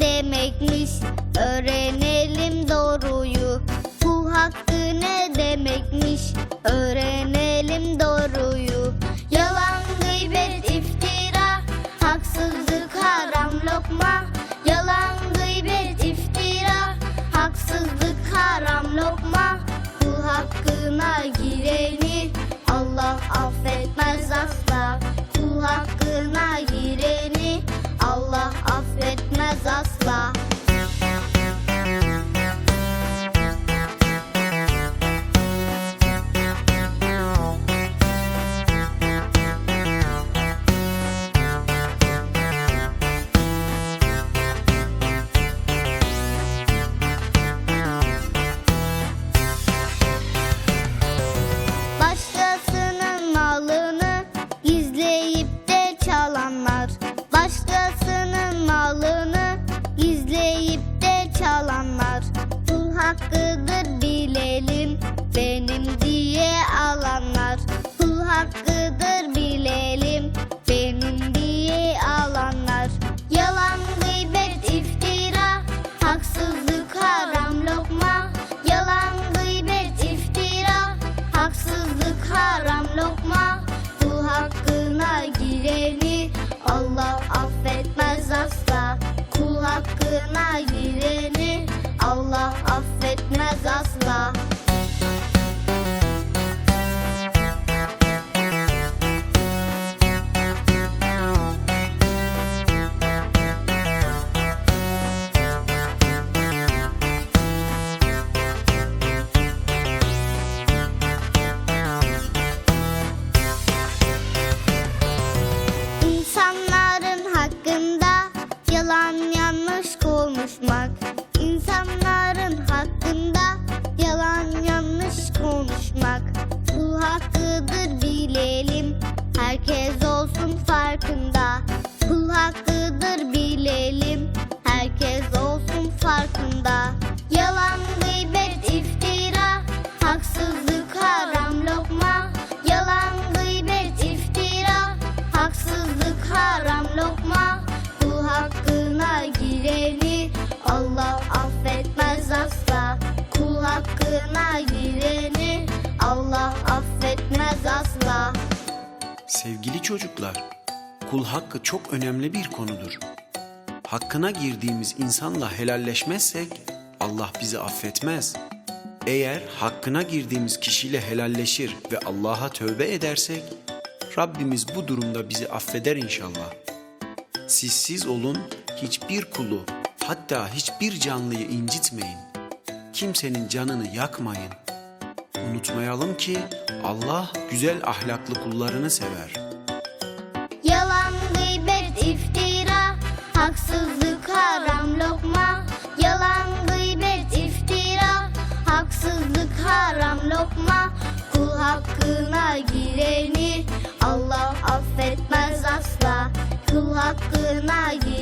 demekmiş? Öğrenelim doğruyu. Kul hakkı ne demekmiş? Öğrenelim doğruyu. Yalan gıybet iftira Haksızlık haram lokma. Yalan gıybet iftira Haksızlık haram lokma hakkıdır bilelim. Benim diye alanlar Kul hakkıdır bilelim. Benim diye alanlar Yalan gıybet iftira haksızlık haram lokma. Yalan gıybet iftira Haksızlık haram lokma. Kul hakkına gireni Allah affetmez asla. Kul hakkına gireni Allah affetmez asla. İnsanların hakkında yalan yanlış konuşmak İnsanların bilelim herkes olsun farkında. Kul hakkıdır bilelim. Herkes olsun farkında. Yalan gıybet iftira haksızlık haram lokma. Yalan gıybet iftira Haksızlık haram lokma. Kul hakkına gireni Allah affetmez asla. Kul hakkına gireni Allah Sevgili çocuklar, kul hakkı çok önemli bir konudur. Hakkına girdiğimiz insanla helalleşmezsek Allah bizi affetmez. Eğer hakkına girdiğimiz kişiyle helalleşir ve Allah'a tövbe edersek Rabbimiz bu durumda bizi affeder inşallah. Siz siz olun, hiçbir kulu, hatta hiçbir canlıyı incitmeyin. Kimsenin canını yakmayın. Unutmayalım ki Allah güzel ahlaklı kullarını sever. Yalan gıybet iftira Haksızlık haram lokma. Yalan gıybet iftira Haksızlık haram lokma. Kul hakkına gireni Allah affetmez asla. Kul hakkına gireni